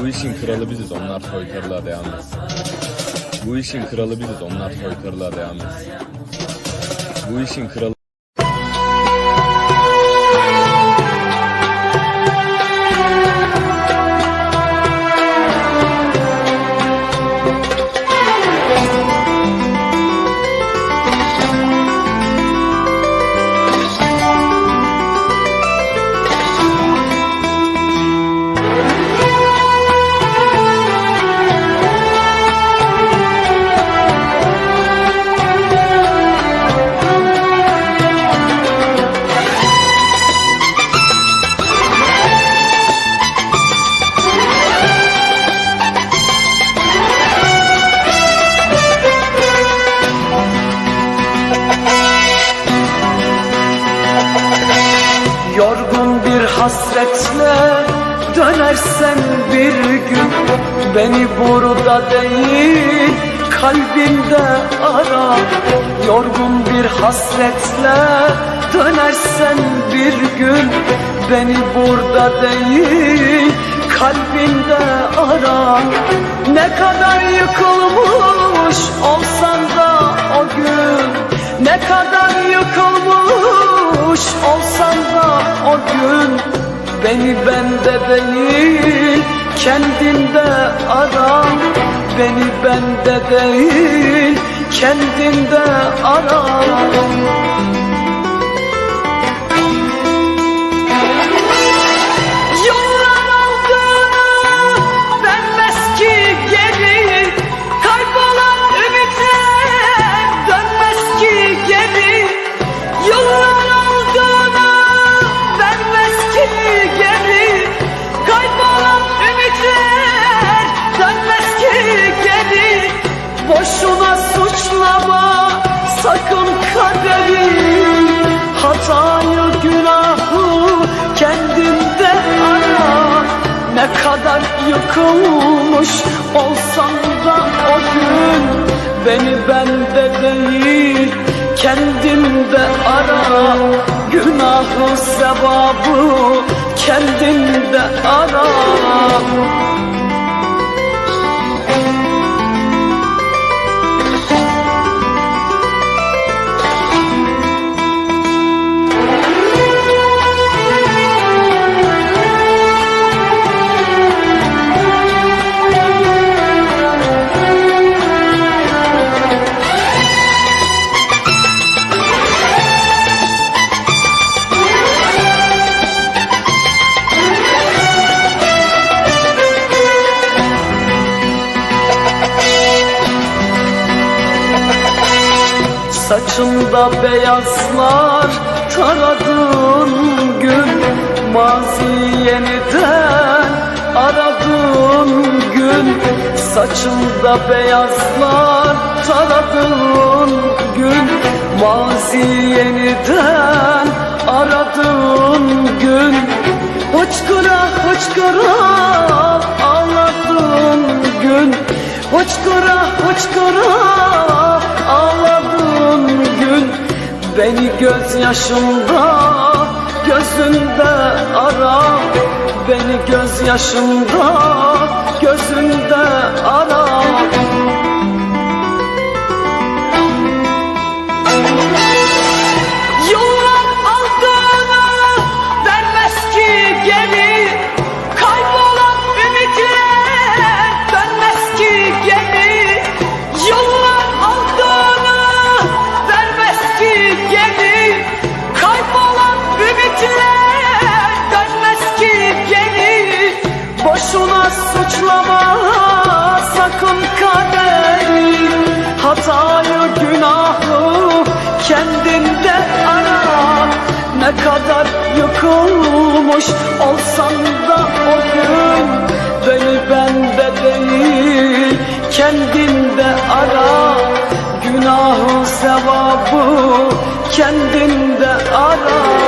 Bu işin kralı biziz, onlar soykırılığa etsin. Bu işin kralı biziz, onlar soykırılığa etsin. Bu işin kralı Yorgun bir hasretle dönersen bir gün Beni burada değil kalbinde ara. Yorgun bir hasretle dönersen bir gün Beni burada değil kalbinde ara. Ne kadar yıkılmış olsan da o gün Ne kadar yıkılmış olsan da o gün Beni bende değil kendinde ara. Beni bende değil kendinde ara yıkılmış olsan da o gün Beni bende değil kendimde ara. Günahı sevabı kendinde ara Saçımda beyazlar taradığın gün Mazi yeniden aradığın gün Saçımda beyazlar taradığın gün Mazi yeniden aradığın gün Hıçkıra hıçkıra ağladığın gün Hıçkıra hıçkıra ağladığın gün Beni gözyaşımda gözünde ara. Beni gözyaşımda gözünde ara Hatayı günahı kendinde ara. Ne kadar yıkılmış olsan da o gün Beni bende değil kendinde ara. Günahı sevabı kendinde ara